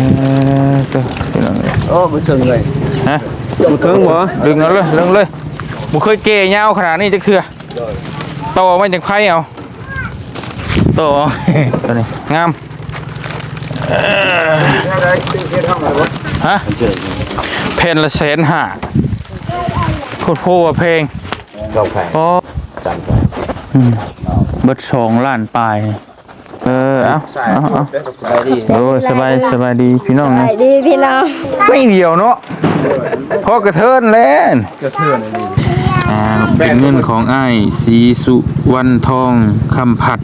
อตัวพี่น้องเอ้ยโอ้บ่ถึงเลยฮะบ่ถึงบ่ดึงเอาเลยดึงเลยบุเคยเกยาวขนาดนี้จะเคือโตมาจากไพ่เอาโตตัวนี้งามเอ่อได้ตึ้งเฮ็ดห้องแล้วบ่ฮะเจอเพนละแสนห้าโคตรโพว่าเพลงเข้าไปโอ้สั่นไปเบิดสองล้านปลาย เออเอาใส่เอาเอาได้สบายดีโอ้สบายสบายดีพี่น้องไปนะดีพี่น้องไม่เดียวเนาะพอกระเทินแล้วกระเทือนเลยอ่าเป็นเงินของอ้ายสีสุวรรณทองคำผัด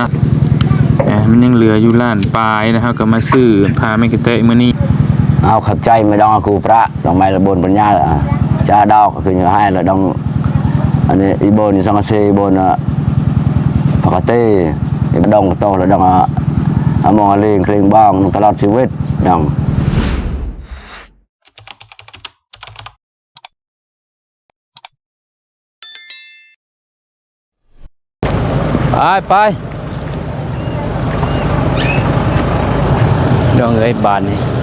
นะอ่ามันยังเหลืออยู่ล้านปลายนะครับก็มาซื้อพาไม่กระเตะมื้อนี้เอาขับใจไม่ต้องเอากูประดอกไม้ระบนปัญญาอะจะดอกก็คืออยู่ให้แล้วต้องอันนี้อีโบนสังกะสีบนอะปกติ อีบดองโตแล้วดองอะมองเลี้ยงเคร่งบ้องตลอดชีวิตดองไปไปดองเอ้ยบานนี่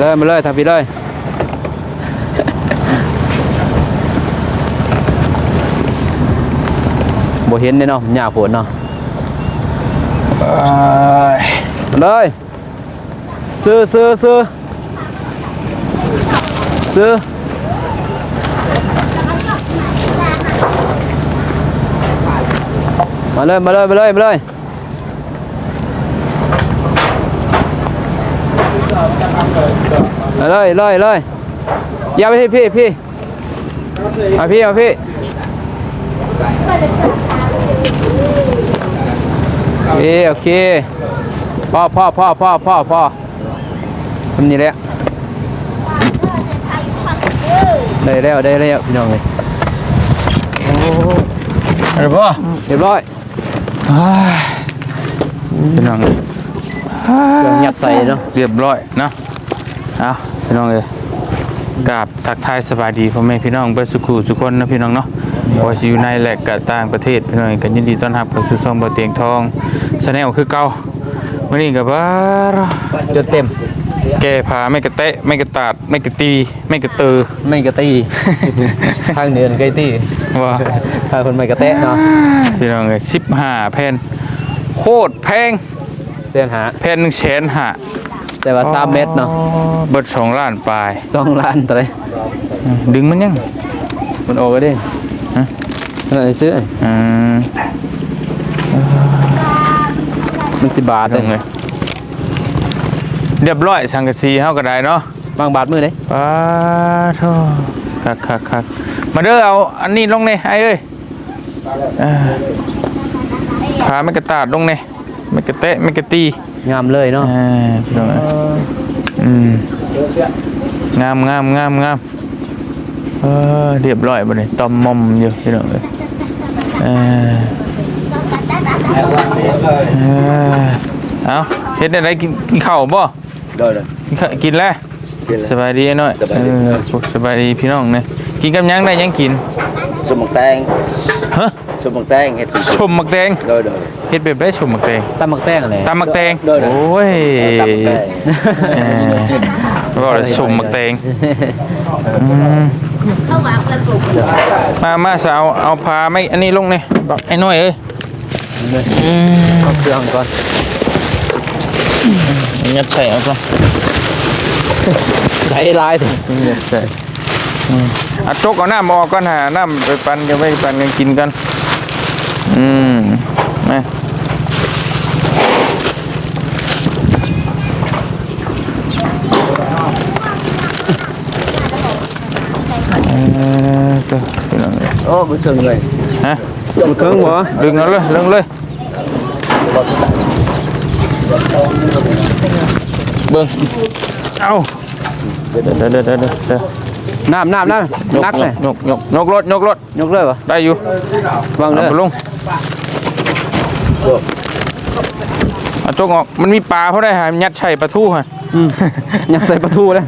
เลยมาเลยทำพี่เลยบ่เห็นเด้เนาะหญ้าฝนเนาะมาเลยซื้อซื้อซื้อซื้อมาเลยมาเลยมาเลยมาเลยมา เลยเลยเลยอย่าไปพี่พี่พี่มาพี่มาพี่โอเคโอเคพ่อพ่อพ่อพ่อพ่อพ่อทำนี่แหละได้แล้วได้แล้วพี่น้องเลยอะไรบ่เรียบร้อยพี่น้องเครื่องยัดใส่เนาะเรียบร้อยเนาะ เอาพี่น้องเอ้ยกราบทักทายสบายดีพ่อแม่พี่น้องเบิดสุขุทุกคนนะพี่น้องเนาะว่าสิอยู่ในและก็ต่างประเทศพี่น้องกันยินดีต้อนรับเข้าสู่ช่องบ่เตียงทองแนลคือเก่ามื้อนี้ก็บ่าจนเต็ม แก้ผ้าไม่กระเตะไม่กระตาดไม่กระตี ไม่กระตือไม่กระตีทางเดินใกล้ตีว่าทางคนไม่กระแตะเนาะพี่น้องเอ้ย15แผ่นโคตรแพงเส้นหาแผ่นหนึ่งแสนห้า แต่ว่า3เมตรเนาะเบิดสองล้านปลายสองล้านตัวเลยดึงมันยังมันโอ้ก็ได้ฮะเออซื้ออืมมันสิบบาทตรงเลเลยยเรียบร้อยสังกะสีเฮาก็ได้เนาะบางบาทมือเลยป้าโทคักคักคักมาเด้อเอาอันนี้ลงนี่ไอ้เอ้ยเออพาไม่กระตาดลงนี่ไม่กระเตะไม่กระตี งามเลยเนาะอ่าพี่น้องเอ้ยอืมงามงามงามงามเออเรียบร้อยบ่นี่ตอมมอมอยู่พี่น้องเอ้ยเออเออเอาเฮ็ดได้ไรกินกินข้าวบ่ ได้เลย กินข้าวกินแล้วกินแล้วสบายดีหน่อยสบายดี เออพวกสบายดีพี่น้องเนี่ยกินกับหยังได้หยังกิน สมบักแตงฮะ สมบักแตงเฮ็ดเป็นชมมักแตงได้ได้เฮ็ดแบบได้ชมมักแตงตำมักแตงอะไรตำมักแตงได้เลยโอ้ยตำแตงเออบอกเลยชมมักแตงอืมมามาสาวเอาพาไม่อันนี้ลงนี่บอกไอ้น้อยเอ้ยอืมเอาเครื่องก่อนยัดใส่เอาก่อนใส่ลายถึงใช่อืมอะจกเอาน้ำออกก่อนหาน้ำไปปั่นกันไปปั่นกันกินกัน อืมนะเออตัวพี่น้องเอ้ยโอ้บ่ถึงเลยฮะบ่ถึงบ่ดึงเอาเลยดึงเลยเบิ่งเอาเดี๋ยวเดี๋ยวเดี๋ยวเดี๋ยวเดี๋ยวน้ำน้ำน้ำนักเลยยกยกยกรถยกรถยกเลยวะได้อยู่วางเอาเด้อไปลง เอาจกออกมันมีปลาเพราะได้หายัดใช่ปลาทูฮะอืมอยากใส่ประตูเลย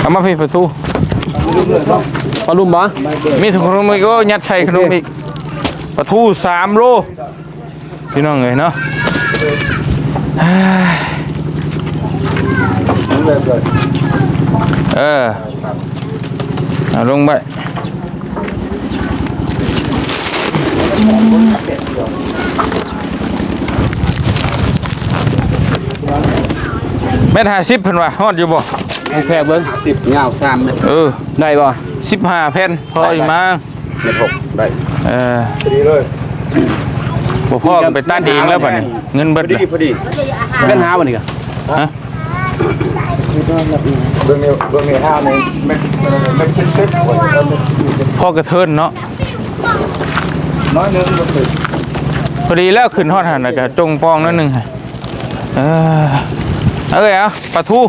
เอามาพี่ปลาทูปลาลุ่มบ่มีถุงขนมอีกก็ยัดใส่ขนมอีกปลาทูสามโลพี่น้องเลยเนาะเอ้ยเออเอาลงไป เม็ดห้าสิบเพิ่นว่าฮอดอยู่บ่เอาแค่เบิ้งสิบเงาสามเมตรเออได้บ่สิบห้าแผ่นพออยู่มั้งเมตรหกได้เออดีเลยบ่พ่อก็ไปตัดเองแล้วบัดนี้เงินพเบิอดดีเลยพอดีเป็นหาบ่นี่ก็ฮะเบื้องนี้เบื้องนี้ห้าเนี่ยไม่ไม่คิดเซ็ตพ่อกระเทินเนาะ น้อยนึงก็ถึงพอดีแล้วขึ้นฮอดหันแล้วก็จงปองนั่นหนึงค่ะเออเอาเลยเอาปลาทู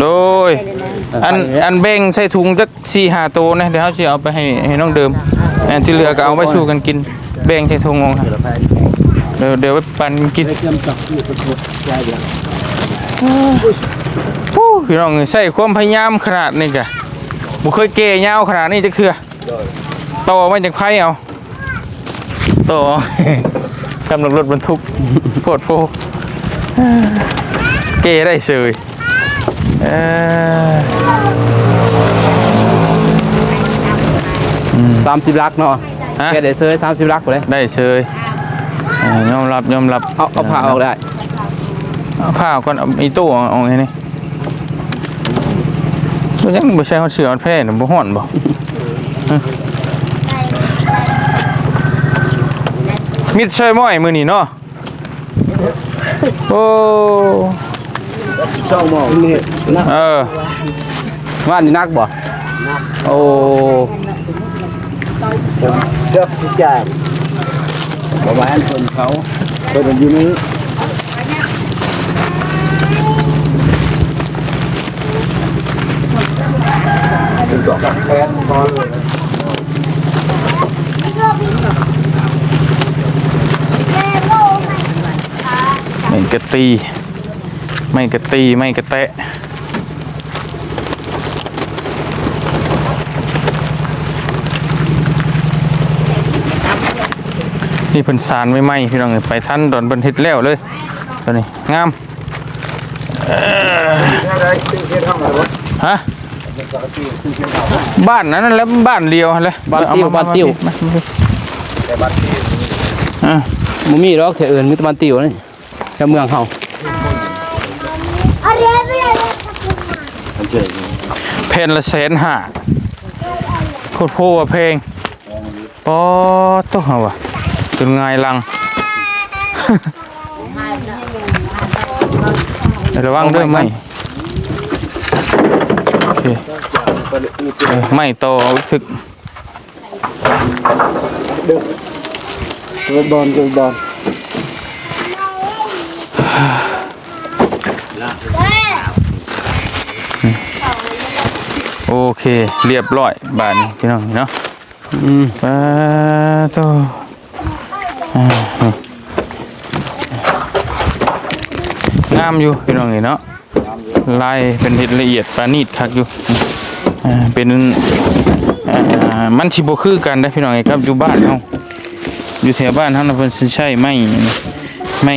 โดยอันอันเบ่งใส่ถุงจัก4 5ตัวนะเดี๋ยวเฮาสิเอาไปให้ให้น้องเดิมอันที่เหลือก็เอาไว้สู้กันกินแบ่งใส่ถุงเอาค่ะเดี๋ยวเดี๋ยวไว้ปันกินโอ้พี่น้องใส่ความพยายามขนาดนี้กะบ่เคยเกยาวขนาดนี้จักเทื่ อต่อมาจากไผเอาต่อสำหรับรถบรรทุกโคตรโพเกได้เสยเออ30ลักเนาะฮะแค่ได้เซย30ลักบ่เลยได้เสยเออยอมรับยอมรับเอาเอาผ้าออกได้เอาผ้าก่อนเอาอีตู้เอาเอาไงนี่บ่ยังบ่ใช่เขาเสือเอาแพร่น่ะบ่ฮ้อนบ่ฮะ มิดใช่ม้อยมื้อนี้เนาะโอ้ช่องมองนี่นะเออว่านี่นักบ่โอ้เลือกที่จ่ายประมาณคนเขาเป็นอยู่นี้ ไม่กระตี ไม่กระตี ไม่กระแตะนี่เพิ่นสารไม่ไหมพี่น้องเอ้ยไปทันตอนเพิ่นเฮ็ดแล้วเลยตัวนี้งามเอ่อฮะบ้านนั้นนั่นแหละบ้านเดียวหั่นแหละบ้านเอาติ้วมาบ้านติ้วมามาอะบ่มีดอกแถวอื่นมีแต่บ้านติ้วนี่ แถวเมืองเฮาเพนละแสนห้าโคตรโพว่าเพลงปอต้องเอาวะจนง่ายลังระวังด้วยไหมโอเคเออไม่โตเอาถึกตัวบอลตัวบอล เคเรียบร้อยบานพี่น้องเนาะอืมปาโตงามอยู่พี่น้องนี่เนาะลายเป็นเห็ดละเอียดปราณีตคักอยู่อ่าเป็นอ่ามันสิบ่คือกันได้พี่น้องไอ้ครับอยู่บ้านเฮาอยู่แถวบ้านเฮานเพิ่นใช้ไม้ไม่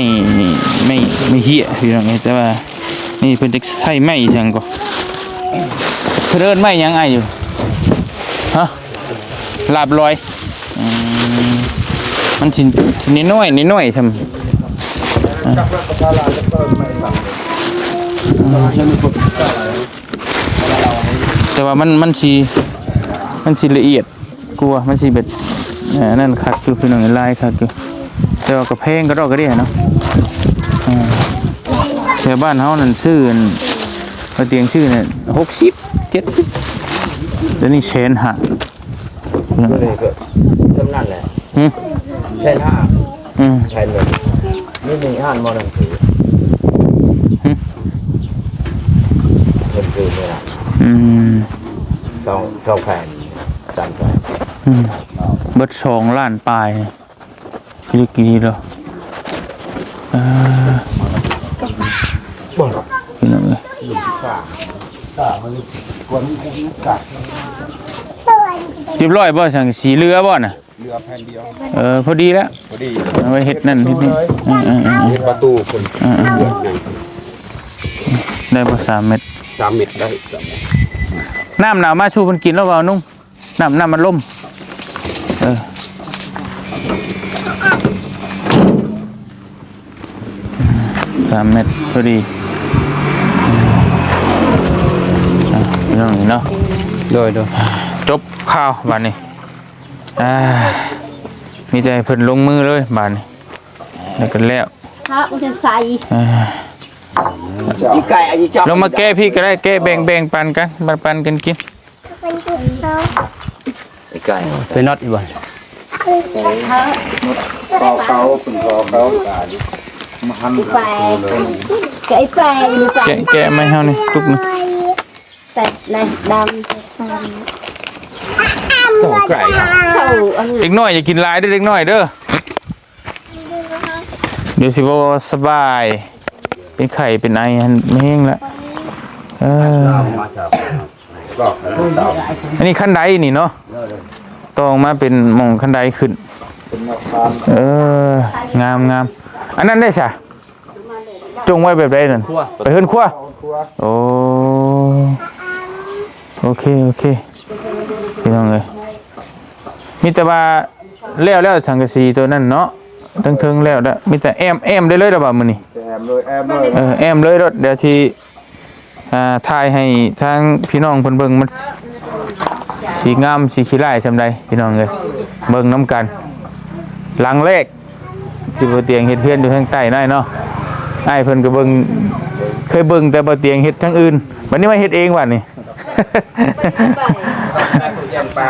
ไม่ไม่เหี้ยพี่น้องเอ้ยแต่ว่านี่เพิ่นจะใช้ไม้จังก็ เพิ่นเอิ้นไม้หยังไอ้อยู่ฮะลาบลอยอมันสิสินิดหน่อยนิดหน่อยทำแต่ว่ามันมันสีมันสีละเอียดกลัวมันสีแบบนั่นคักคือพี่น้องลายคักคือแต่ว่ากระเพงก็ดอกก็ได้เนาะอ่าแต่บ้านเฮานั่นซื้อ อันมาเตียงชื่อเนี่ยหกสิบเจ็ดสิบเดี๋ยวนี้เชนหาตัวนี้ก็จำนั่นแหละอืมใช่ห้าอืมใช่เลยนี่มีห้านมอนังถือเพิ่นคือเนี่ยนะอืมสองสองแผ่นสามแผ่นอืมเบิดสองล้านปลายคิดกี่แล้วเออพี่น้อง เอ้ยเรียบร้อยบ่สังสีเรือบ่น่ะเรือแผ่นเดียวเออพอดีแล้วพอดีเอาไว้เฮ็ดนั่นเฮ็ดนี่อืมอืมอืมเห็นประตูคนอืมอืมได้บ่สามเม็ดสามเม็ดได้สามเม็ดน้ำหนาวมาชูเพิ่นกินแล้วเปล่านุ่งน้ำน้ำมันล่มเออสามเม็ดพอดี น้องนี่เนาะโดยโดยจบข่าวบานนี้อ่ามีใจเพิ่นลงมือเลยบานนี้แล้วก็แล้วพระอุทใส่อ่าอีไก่อันนี้จับลงมาแก้พี่ก็ได้แก้แบ่งแบ่งปันกันปันปันกันกินอีไก่ไปน็อตอีกบ่คอเขาเป็นคอเขามาหันแปลไก่แปลหรือแปลแกะแกะไม่เฮานี่ตุกนี่ แต่ในดต่อไก่เศร้าอันเด็กน้อยอย่ากินหลายเด้อเด็กน้อยเด้อเดี๋ยวสิบ่สบาย เป็นไข้เป็นไอหันไม่แห้งละเออบอกแล้วเต่าอันนี้ขั้นใดนี่เนาะต้องมาเป็นหมองขั้นใดขึ้นเอองามงามอันนั้นได้ใช่จงไว้แบบใดนั่นไปเฮือนครัวครัวโอ้ โอเค โอเคพี่น้องเอ้ยมีแต่ว่าแล้วแล้วสังกะสีตัวนั้นเนาะทั้งเทิงแล้วแล้วมีแต่แอมแอมได้เลยดอกบ่มื้อนี้แอมเลยแอมเลยเออแอมเลยรถเดี๋ยวที่อ่าถ่ายให้ทางพี่น้องเพิ่นเบิ่งมันสีงามสีขี้ลายซำใดพี่น้องเอ้ยเบิ่งน้ำกัน หลังแรกที่บ่เตียงเฮ็ดเฮือนอยู่ทางใต้น้อยเนาะอ้ายเพิ่นก็เบิ่งเคยเบิ่งแต่บ่เตียงเฮ็ดทั้งอื่นวันนี้มาเฮ็ดเองว่ะนี่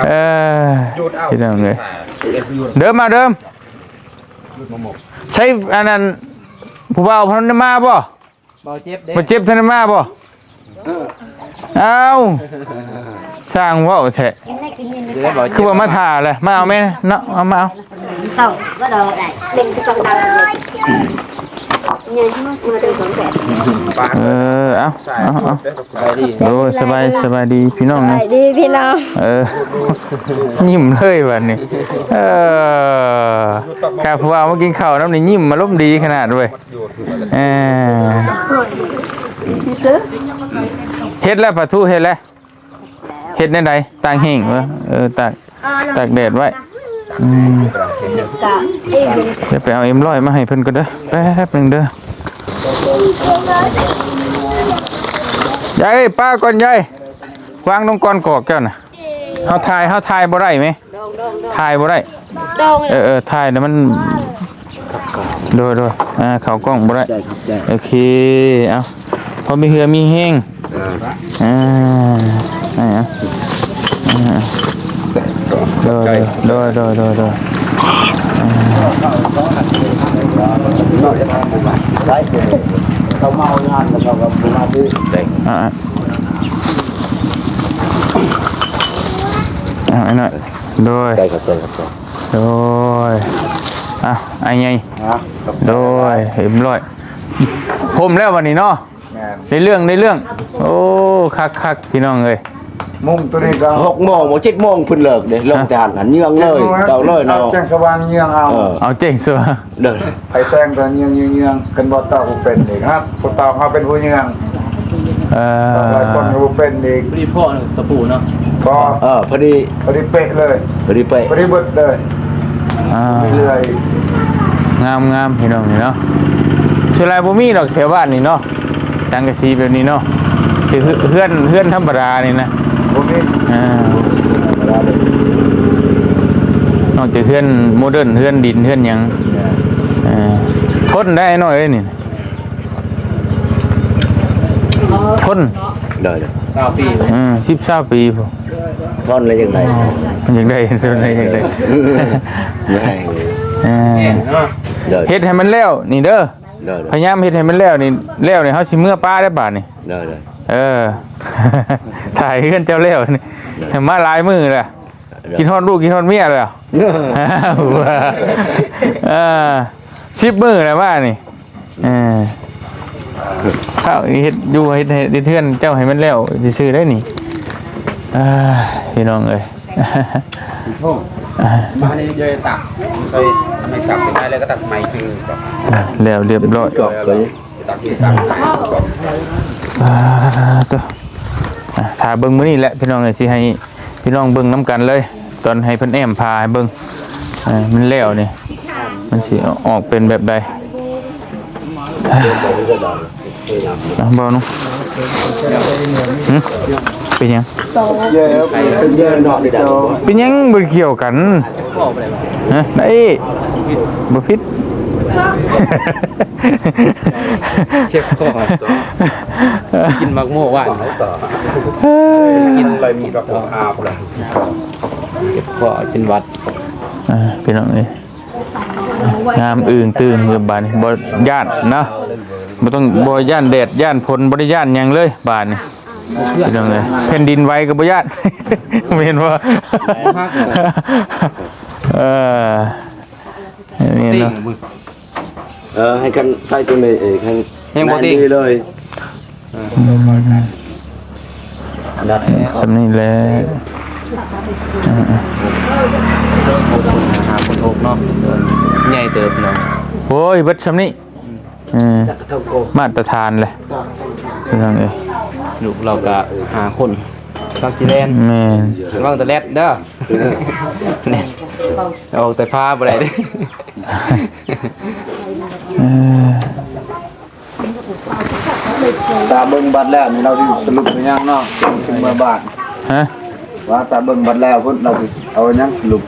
เออพี่น้องเอ้ยเดิมมาเดิมใช้อันนั้นผู้บ่าวเพันมาบ่เบาเจ็บเด้มาเจ็บทันมาบ่เอ้าสร้างเว้าแท้เด้อเบาคือว่ามาถ่าเลยมาเอาแม่เนาะเอามาเอาเต่าก็ดอได้เป็นกระตัง เลยเนี่ยที่มันมาดูสองแบบเออเอาใช่เอาเอาไปดีโอ้สบายสบายดีพี่น้องไปนะดีพี่น้องเออยิ้มเลยวันนี้เออข้าผู้ว่ามากินข้าวน้ำนี่ยิ้มมาล้มณ์ดีขนาดเว้ยเออเฮ็ดแล้วปะทูเฮ็ดแล้วเฮ็ดในใดต่างแห้งวะเออตากตากแดดไว้ อืมกะเอ้ยเดี๋ยวไปเอาเอ็มร้อยมาให้เพิ่นก็เด้อแป๊บหนึงเด้อยายเอ้ยป้าก่อนยายวางลงก่อนกอกเจ้าน่ะเฮาถ่ายเฮาถ่ายบ่ได้ไหมดองดองดองถ่ายบ่ได้ ดองเออเออถ่ายแล้วมันโดยโดยอ่าเขากล้องบ่ได้ได้ครับได้โอเคเอาพอมีเหือมีแห้งอ่าอ่าอ่า โดยโดยโดยโดยโดยได้เขาเมางานแล้วเขาก็มาที่อ่าอ่าอ่าไอ้หน่อยโดยได้ครับได้ครับได้โดยอะไอ้ไงฮะโดยเห็นร้อยผมแล้ววันนี้เนาะแม่นในเรื่องในเรื่อง โอ้คักคักพี่น้องเอ้ย มุ่งตัวนี้ก็หกโมงโมงเจ็ดโมงเพิ่นเลิกเด้ลงแต่หันหันเยืองเลยเจ้าเลยเนาะแจ้งสว่างเงียงเอาเออเอาเจ๋งสัวเด้อไปแซงตัวเงียงเงียงเงียงกันบ่ต่อผู้เป็นอีกครับผู้ต่อเขาเป็นผู้เงียงเอหลายคนอผู้เป็นอีกพอดีพ่อหนึ่งตะปูเนาะก็เออพอดีพอดีเป๊ะเลยพอดีไปพอดีเบิดเลยอ่าเรื่อยงามงามพี่น้องนี่เนาะชื่ออะไรบ่มีดอกแถวบ้านนี่เนาะจังกะสีแบบนี้เนาะคือเฮือนเฮือนธรรมดานี่นะพวกนี้ อ่านอกจากเฮือนโมเดิร์นเฮือนดินเฮือนหยังเอ่าทนได้หน่อยเอ้ยนี่ทนเด้อเด้อสาวปีอืมสิบสาปีพอท่อนเลยจังได๋มันยังได้ทนได้ยังได้ไม่ให้อ่าแก่เนาะเด้อเฮ็ดให้มันแล้วนี่เด้อเด้อพยายามเฮ็ดให้มันแล้วนี่แล้วนี่เฮาสิเมื่อป้าได้บาดนี่เด้อ เด้อเออ ถ่ายเฮือนเจ้าแล้วนี่มาหลายมือแหละกินฮอดลูกกินฮอดเมียแล้วอ้าวว่ะเออสิบมือแล้วว่านี่เออข้าวเฮ็ดอยู่เฮ็ดให้เฮ็ดเทือนเจ้าให้มันแล้วสิซื้อได้นี่อ่าพี่น้องเอ้ยมานี่เยอะตักเคยทำไมสับได้แล้วก็ตักไม้คือแบบอ่าแล้วเรียบร้อยจบเลยตักที่ตักอ่า ตัวอ่าถ้าเบิ่งมื้อนี้แหละพี่น้องเอ้ยสิให้พี่น้องเบิ่งนํกันเลย ตอนให้เพิ่นแอมพาให้เบิ่งอ่ามันแล้วนี่มันสิออกเป็นแบบใดอ่าเอาเบาหนูหึเป็นยังเยอะเป็นยังบ่เกี่ยวกันฮะได้บ่ผิด เชฟก็กินมักโม่ว่านกินอะไรมีแบบอาบเลยก็เป็นวัดอ่าพี่น้องเอ้ยงามอื่นตื่นอยู่บานนี้บ่ย่านนะบ่ต้องบ่ย่านแดดย่านฝนบ่ได้ย่านหยังเลยบานนี้พี่น้องเอ้ยแผ่นดินไหวก็บ่ย่านไม่เห็นว่าเออนี่เนาะ เออให้กันใส่ตัวนี้เองให้ยังบ่ติดีเลยสำนี้แหละหาคนโอกเนาะใหญ่เติบเนาะโอ้ยเบิดสำนี้เออมาตรฐานเลยพี่น้องเอ้ยลูกเราก็หาคนซักซีแลนแม่นระวังแต่แรดเด้อแน่เอาแต่ผ้าบ่ได้เด้เออตาเบิ่งบัตรแล้วนี่เราสิสรุปเป็นยังเนาะถึงเมื่อบาทฮะว่าตาเบิ่งบัตรแล้วพุ่นเราสิเอายังสรุป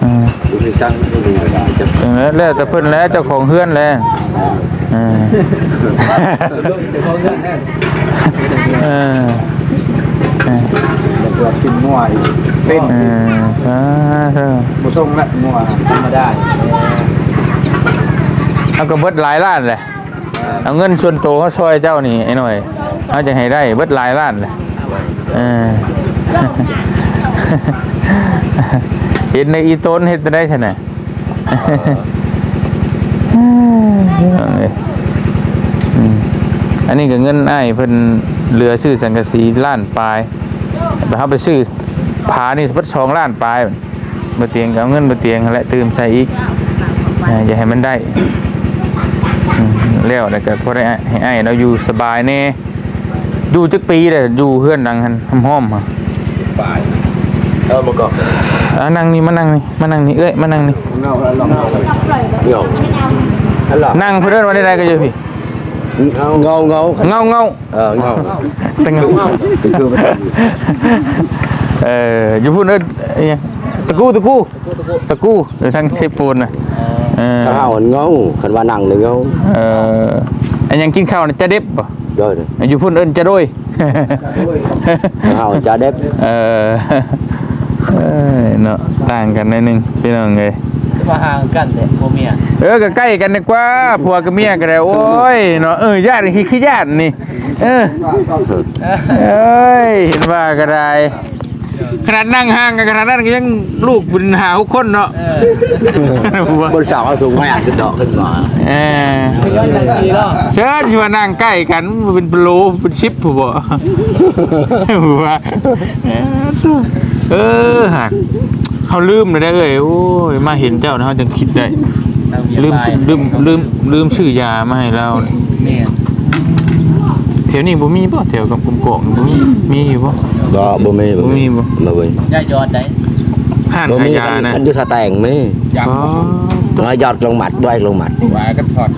เออดูที่สั่งดูดีจะอย่างนั้นแล้วแต่เพิ่นแล้วเจ้าของเฮือนแล้วเออเออเออเพื่อกินงัวอีก เป็นเอออ่าเออบ่ส่งละงัวธรรมดาเอาก็เบิดหลายล้านเลยเอาเงินส่วนตัวเขาช่วยเจ้านี่ไอ้หน่อยเขาจะให้ได้เบิดหลายล้านเลยเออ เห็นในอีโต้นเห็นไปได้ใช่ไหมอืมอันนี้ก็เงินไอ้ายเพิ่นเหลือซื้อสังกะสีล้านปลายแต่เขาไปซื้อ ผานี่เพิ่นสองล้านปลายบ่เตียงก็เอาเงินบ่เตียงและตื่มใส่อีกอ่าอย่าให้มันได้อืมแล้วแล้วก็พอได้ให้ไอ้ายเราอยู่สบายแน่อยู่จักปีเลยอยู่เฮือนดังหันหอมๆอะเออมาก่อนอ่านั่งนี่มานั่งนี่มานั่งนี่เอ้ยมานั่งนี่เงาแล้วลองเอาไปเงาฮัลโหลนั่งเพื่อนวันใดๆก็อยู่พี่เงาเงาเงาเงาเงาเออเงาแต่เงาคือมัน เอออยู่พูดเอิ้นไอ้หยังตะกู้ตะกู้ตะกู้เดี๋ยวทางเชฟปูนน่ะเออถ้าเอาเงาคันว่านั่งเลยเงาเอออันยังกินข้าวน่ะจะเด็บบ่ย่อยเลยอยู่พูดเอิ้นจะโดยถ้าเอาจะเด็บเออเอ้ยเนาะต่างกันหนิดนึงพี่น้องเอ้ย มาห่างกันแต่บ่เมียเออก็ใกล้กันดีกว่าผัวกับเมียก็ได้โอ้ยเนาะเออญาตินี่คือญาตินี่เออเอ้ยเห็นว่าก็ได้ ขนาดนั่งห่างกันขนาดนั้นก็ยังลูกเป็นหาหกคนเนาะผัวบนเสาเอาถุงไม่อ่านขึ้นดอกขึ้นมาเออเชิญสิว่านั่งใกล้กันเป็นโลเป็นชิปผัวผัวเออหันเขาลืมเลยได้เอ้ยโอ้ยมาเห็นเจ้านะเขาจึงคิดได้ลืมลืมลืมลืมชื่อยามาให้เราเนี่ยแม่แถวนี้บ่มีบ่แถวกับกลุ่มกอกบ่มีมีอยู่บ่ก็ บ่มีบ่มีบ่บ่มีย่ายอดได้ห้านบ่ขามียานะมันอยู่สะแต่งมีอ๋อน้อยยอดลงหมัดด้วยลงหมัดว่ากันถอด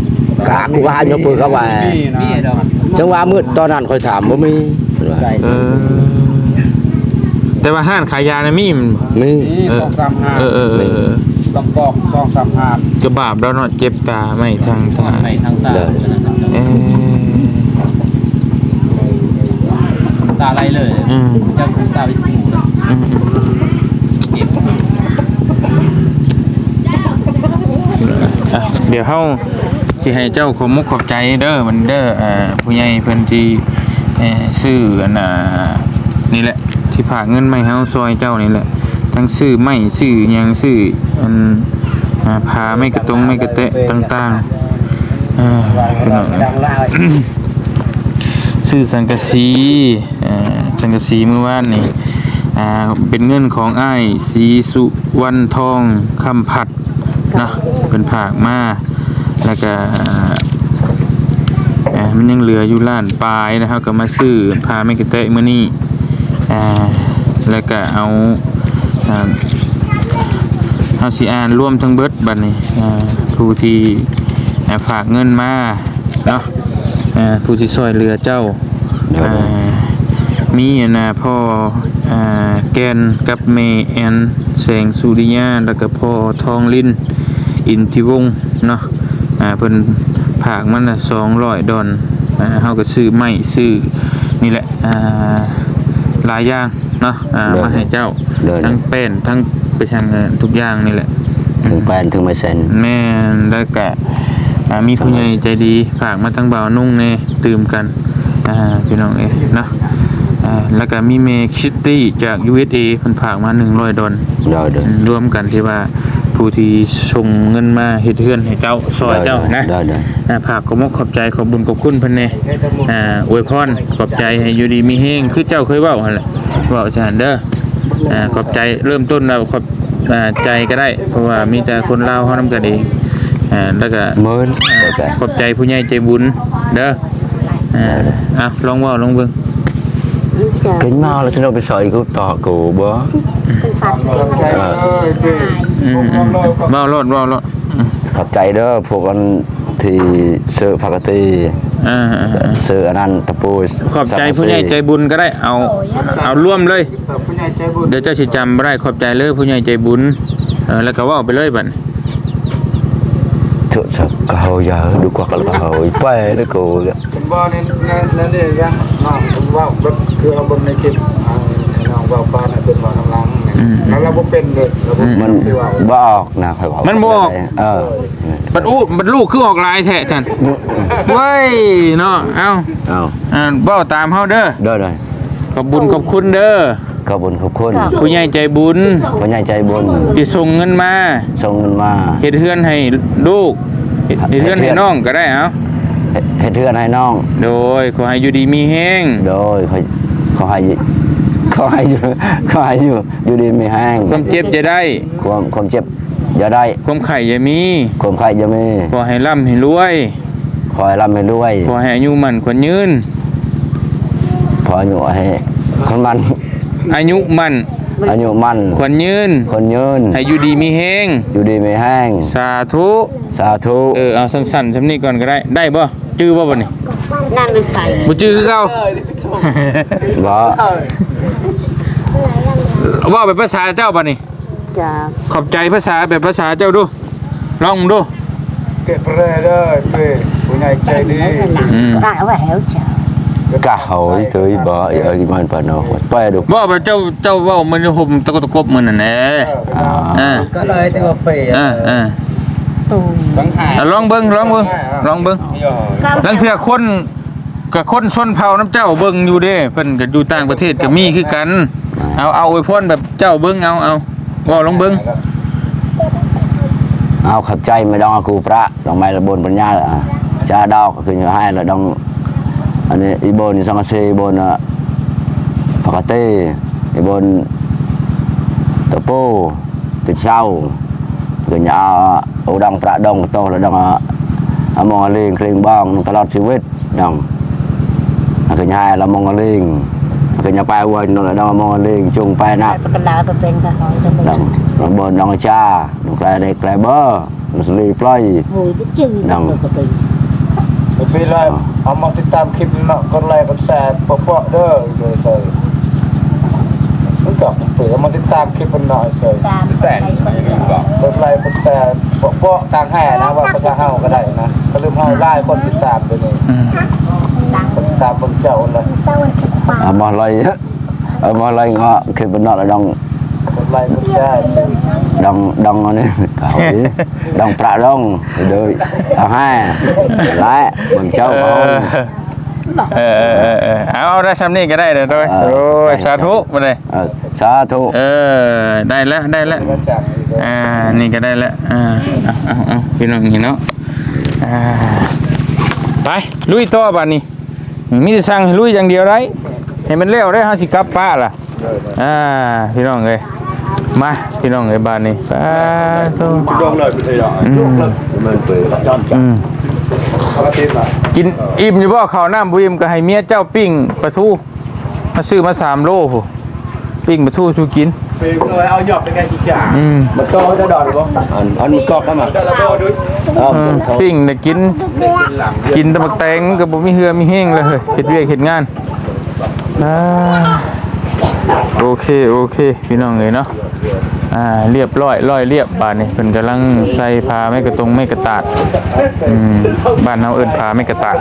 กะกูก็ให้ยกปืนเข้าไปมีดอกจังหวะมืดตอนนั้นค่อยถามบ่มีเพิ่นว่าเออแต่ว่าห้านขายยานะมีมันบ่มีเออสองสามห้าเออเออเออเออลองกอกสองสามห้าจะบาปแล้วเนาะเจ็บตาไม่ทางตาในทางตา เออตาไหลเลยอืมจะตาไปหูเลยอืมอืมเจ็บอะเดี๋ยวเฮาสิให้เจ้าขอมุกขอบใจเด้อมันเด้ออ่าผู้ใหญ่เพิ่นที่เอ่อซื้ออันน่ะนี่แหละ ที่ฝากเงินมาให้เฮาซอยเจ้านี่แหละ ทั้งซื้อไม้ซื้อหยังซื้ออันอ่าพาไม่กระตรงไม่กระเตะต่างๆเอ่าพี่น้องดังล่าซื้อสังกะสีเอ่อ สังกะสีเมื่อวานนี่อ่าเป็นเงินของอ้ายสีสุวรรณทองคำผัดนะเป็นผากมาแล้วก็อ่ามันยังเหลืออยู่ล้านปลายนะครับก็มาซื้อพาแม่กระเตะมื้อนี้อ่าแล้วก็เอาอ่าเอาสิอ่านร่วมทั้งเบิดบัดนี้อ่าผู้ที่อ่าฝากเงินมาเนาะอ่าผู้ที่ช่วยเหลือเจ้าอ่า มีอันนะพ่ออ่าแกนกับเมแอนแสงสุริยาแล้วก็พ่อทองลินอินทิวงศ์เนาะอ่าเพิ่นผากมันน่ะ200ดอนอ่าเฮาก็ซื้อไม้ซื้อนี่แหละอ่าหลายอย่างเนาะอ่ามาให้เจ้าเดิน ทั้งเป็นทั้งไปทางเงินทุกอย่างนี่แหละ ถึงแปลนถึงไม่เซ็น แม่นแล้วก็อ่ามีผู้ใหญ่ใจดีฝากมาทั้งเบาวนุ่งเน่ตื่มกันอ่าพี่น้องเอ้เนาะ อ่าแล้วก็มีเมคิตตี้จาก USA เพิ่นฝากมา100ดอลเดินเดินรวมกันที่ว่าผู้ที่ส่งเงินมาเฮ็ดเฮือนให้เจ้าซอยเจ้านะเดินเดินอ่าฝากขอบมกขอบใจขอบบุญขอบคุณเพิ่นแน่อ่าอวยพรขอบใจให้อยู่ดีมีแฮงคือเจ้าเคยเว้าหั่นแหละเว้าจังเด้ออ่าขอบใจเริ่มต้นเราขอบอ่าใจก็ได้ เพราะว่ามีแต่คนลาวเฮานำกันเองอ่าแล้วก็ หมื่นเดี๋ยวแต่ขอบใจผู้ใหญ่ใจบุญเด้ออ่าเอาลองเว้าลองเบิ่ง chờ kính mau là xin lỗi bị sợi của tọ của bố phân phạt này Ờ. อืมอืมเว้ารถเว้ารถอืม khắp chạy đó phục anh thì sự phạt ti อ่าอ่าอ่า sự anh ăn tập bùi ขอบใจผู้ใหญ่ใจบุญก็ได้เอาเอาร่วมเลยเดี๋ยวเจ้าสิจำบ่ได้ขอบใจเลยผู้ใหญ่ใจบุญเออแล้วก็เว่าไปเลยบัด Trời sao cả hồi giờ đủ quạt là cả hồi bè đó cô kìa ผมว่าในในในนี่ยังน้องผม ว่าแบบคือเอาบนในจิตเอาให้น้องว่าป้าน่ะเป็นว่าน้ำล้างเนี่ยแล้วเราบ่เป็นเลยเราบ่เป็น mình คือว่า bọc nè phải bảo Mình bọc. ờ บัดอู้บัดลูกคือออกลายแท้ท่านเว้ยเนาะเอ้า ờ อ่าเว้าตามเฮาเด้อ rồi rồi ขอบบุญขอบคุณเด้อ có buồn khúc khôn ผู้ใหญ่ใจบุญ có nhai chay buồn ที่ส่งเงินมา xong mình mà เฮ็ดเฮือนให้ลูกเฮ็ดเฮ็ดเฮือนให้น้องก็ได้เอ้า hết hết thương hai non โดยขอให้อยู่ดีมีแฮง rồi phải có hai gì có hai gì có hai gì dù đi mì hang ความเจ็บจะได้ ความความเจ็บอย่าได้ ความไข่อย่ามี ความไข้จะมีขอให้ร่ำให้รวยขอให้ร่ำให้รวยขอให้อายุมั่นขวัญยืนขออายุให้คนมันอายุมั่นอายุมันขวัญยืนคนยืนให้อยู่ดีมีแฮงอยู่ดีไม่แห้งสาธุสาธุเออเอาสั้นๆสำนี้ก่อนก็ได้ได้บ่ จื้อบ่บ่นี่ nam mới xài บ่จื้อคือเก่าบ่ว่าแบบภาษาเจ้าบ่นี่ chờ ขอบใจภาษาแบบภาษาเจ้าดูลองดูเก็บเรยเด้อเป้ผู้ใหญ่ใจดี Ừ. đại phải héo chờ กะหอย tới บ่เอ้ยมันปานเอาไปดูว่าแบบเจ้าเจ้าเว้ามันห่มตะกตะกบมันน่ะแหละอ่าก็เลยแต่ว่าเป้อ่า อ่า tôi บางหายเอาลองเบิ่งลองเบิ่งลองเบิ่งลังเทื่อคนกับคนชนเผ่าน้ำเจ้าเบิ่งอยู่เด้เพิ่นก็อยู่ต่างประเทศก็มีคือกัน เอาเอาอวยพรแบบเจ้าเบิ่งเอาเอาว่าลองเบิ่งเอาขับใจไม่ต้องเอากูพระดอกไม้ละบนปัญญาอะชาดอกก็คือให้ละดองอันนี้อีบนสังกะสีบนอะปกติอีบนตะปูติดเศร้า คือจะเอาเอาดองพระดองโตแล้วดองอะเอามองเลียงเคร่งบ้องตลอดชีวิตดองคือจะให้ละมองเลียงคือจะไปวันนั่นแหละดองมองเลียงจุงไปนัก đại phải cái phải bên cái hỏi cho mình đồng đồng bồn đồng cha đồng cái đây cái bơ đồng lì play vui cái chữ Đồng. được cái ผมมีไลฟ์เอามาติดตามคลิปเนาะกดไลค์กดแชร์เปาะๆเด้อเลย ใส่มันก็เปิดเอามาติดตามคลิปมันหน่อยใส่ tam cái này phải sợ กดไลค์กดแชร์เปาะๆต่างแห่นะว่าภาษาเฮาก็ได้นะก็ลืมเฮาไล่คนติดตามไปนี่อืมคนติดตามเบิ่งเจ้าเลย à mà lay à mà lay ngọ khi bên nọ là đồng กดไลค์กดแชร์ đồng đồng này cả hỏi đồng pra đồng đời à hai lại bằng châu เอ không อเออเออเออเออเอาได้ซ้ำนี่ก็ได้เด้อโดยเออโอ้ยสาธุมาเลย à, sa thu เออได้แล้วได้แล้วมาจากนี่ก็อ่านี่ก็ได้แล้วอ่าเอาเอาเอาพี่น้องนี่เนาะอ่าไปลุยต่อบัดนี้มีแต่สั่งให้ลุยอย่างเดียวได้ให้มันเร็วได้ห้าสิกลับป้าล่ะอ่าพี่น้องเอ้ยมาพี่น้องเอ้ยบ้านนี้ป้าโตดองเลยเป็นไงดอกอืมมันเปิดจอนจัอืมป กติล่ะกินอิ่มอยู่บ่ข้าวน้ำบ่อิ่มก็ให้เมียเจ้าปิ้งปลาทูมาซื้อมาสามโลพู้ปิ้งปลาทูสู้กินปีกเลยเอาหยอกไปแกจิจ่าอืมมันโตจะดอกหรือเปล่าอันอันกอกเข้ามาได้แล้วบ่ด้วยเออปิ้งน่ะกิน กินแตะบักแตงมันก็บ่มีเหือมีแห้งเลยเฮ้ยเฮ็ดเวียกเฮ็ดงานอ่าโอเค โอเค พี่น้องเอ้ยเนาะ อ่าเรียบร้อยร้อยเรียบบาดนี้เพิ่นกำลังใส่ผ้าไม้กระตรงไม้กระตาดอืมบ้านเฮาเอิ้นผ้าไม้กระตาด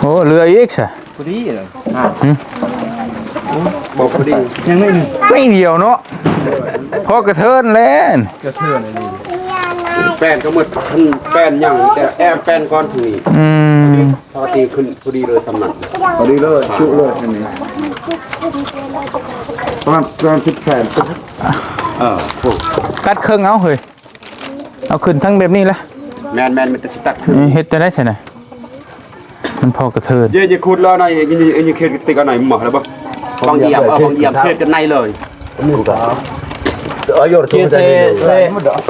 โอ้เหลืออีกซะพอดีเลยบอกพอดียังไม่หนึ่งไม่เดียวเนาะพอกระเทินแล้ว แป้นก็หมดทันแป้นยังแต่แอบแป้นก้อนถุงอืมปกติขึ้นพอดีเลยสำนักพอดีเลยจุเลยอันนี้ประมาณประมาณสิบแผ่นเออพวกกัดเครื่องเอาเฮ้ยเอาขึ้นทั้งแบบนี้ละแมนแมนมันจะสตัดขึ้นเฮ็ดจะได้ใช่ไหมมันพอกระเทินเย่จะคูดแล้วหน่อยยังยังยังเคสติกอันไหนหมอแล้วปะบางเดียมเออบางเดียมเคสกันในเลย เกียร์เซ่เซ่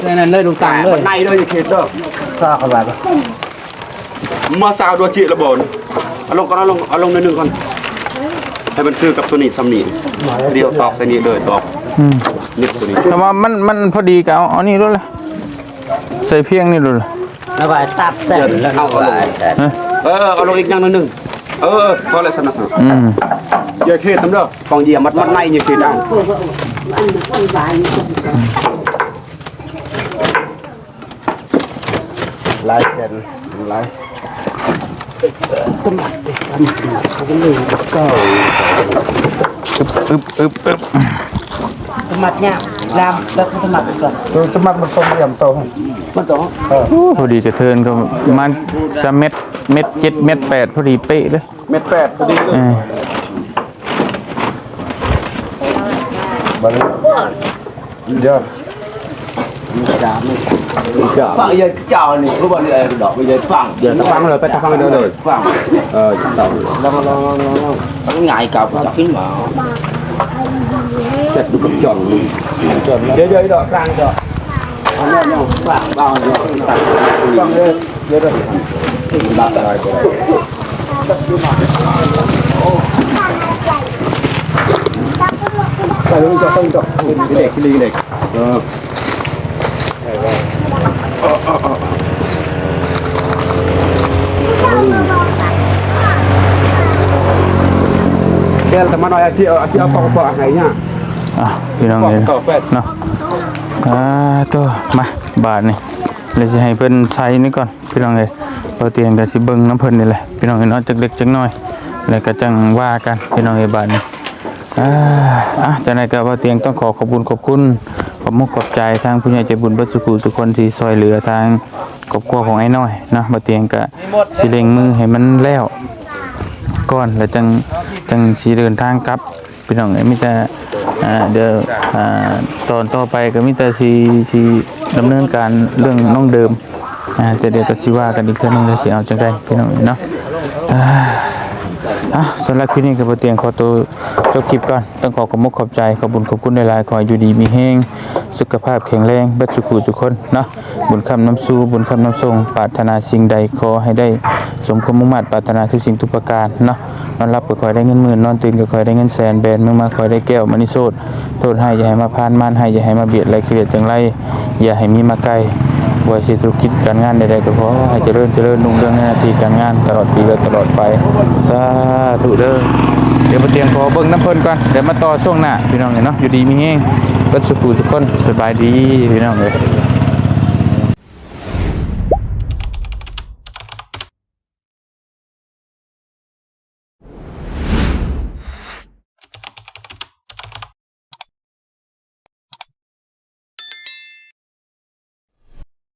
เซ่นั่นเลยดูต่างเลยในเลยเคสเด้อซาเข้าไปปะมาซาวดัวจิระบนเอาลงก่อนเอาลงเอาลงในหนึ่งก่อนให้มันซื้อกับตัวนี้ซ้ำนี่เดียวตอกใส่นี่เลยตอกอืมนิดตัวนี้แต่ว่ามันมันพอดีกับเอาเอานี่ด้วยละใส่เพียงนี่ด้วยละแล้วก็ตับเส้นแล้วเอาเอาลงฮะเออเอาลงอีกอย่างหนึ่งเออพอเลยสนับสนุนอืมอย่าเคสทำเด้อกองเยียมมัดมัดในอย่าเคสเอา ลายเส้นลายอึบอึบอึบสมัดเนี่ยลามแล้วสมัดก่อนตัวสมัครมันตรงเยียมโตมันต้องโอ้พอดีกระเทินก็ประมาณสามเม็ดเม็ดเจ็ดเม็ดแปดพอดีเป๊ะเลยเม็ดแปดพอดีเลย เออเยอะฟังยัยเจ้านี่รู้บ่นี่ไอ้ดอกไม่ยัยฟังเดี๋ยวตะฟังเลยไปตะฟังเดี๋ยวเลยฟังเออเสาลองลองลองลองมันง่ายกับจับขึ้นมาเสร็จดูกับจอนจนแล้วเดี๋ยวเดี๋ยวดอกกลางดอกอันนี้ยังฟังบ้างอยู่ฟังเลยเดี๋ยวเดี๋ยวดับอะไรก็ได้ใส่ลงจะต้องดอกเด็กดีเด็กเออแกแต่มาหน่อยที่เอาที่เอาปอกอกไหนเนี่ยอะพี่น้องปอกเอ้ยเก่าแปดเนาะอ่าตัวมาบาทนี่เลยจะให้เพิ่นใส่นี่ก่อนพี่น้องเอ้ยพอเตียงก็สิเบิ่งน้ำเพิ่นนี่แหละพี่น้องเอ้ยเนาะจักเล็กจักน้อย แล้วก็จังว่ากันพี่น้องเอ้ยบาทนี้ อ่าอะจังไดก็พอเตียงต้องขอขอบคุณขอบคุณขอบมุกขอบใจทางผู้ใหญ่ใจบุญบิดสุขุทุกคนที่ซอยเหลือทางครอบครัวของไอ้น้อยเนาะพอเตียงก็สิเลงมือให้มันแล้วก่อนแล้วจังจังสีเดินทางกลับพี่น้องเอ้ยมีแต่เดี๋ยวอ่าตอนต่อไปก็มีแต่สีสีดำเนินการเรื่องน้องเดิมอ่าแต่เดี๋ยวก็สิว่ากันอีกเรื่องนึงแล้วสิเอาจังไดพี่น้องเอ้เนาะ อะสำหรับคลิปนี้ก็บ่เตียงขอตัวจบคลิปก่อนต้องขอขอบคุณขอบใจขอบบุญขอบคุณหลายขออยู่ดีมีแฮงสุขภาพแข็งแรงเบิดสุขุทุกคนเนาะบุญคำน้ำสู้บุญคำน้ำทรงปรารถนาสิ่งใดขอให้ได้สมความมุ่งมั่นปรารถนาทุกสิ่งทุกประการเนาะนอนรับก็คอยได้เงินหมื่นนอนตื่นก็คอยได้เงินแสนแบนมือมาคอยได้แก้วมานิโซดโทษให้อย่าให้มาพานมานให้อย่าให้มาเบียดไรเครียดจังไรอย่าให้มีมาไกล ว่าสิธุรกิจการงานใดๆก็ขอให้เจริญเจริญนุ่งเรื่องนหน้าที่การงานตลอดปีและตลอดไปสาธุเด้อเดี๋ยวมาเตรียมขอเบิ้งน้ำเพิ่นก่อนเดี๋ยวมาต่อช่วงหน้าพี่น้องเนาะอยู่ดีมีแห้งก็สุขุสุขคนสบายดีพี่น้องเลย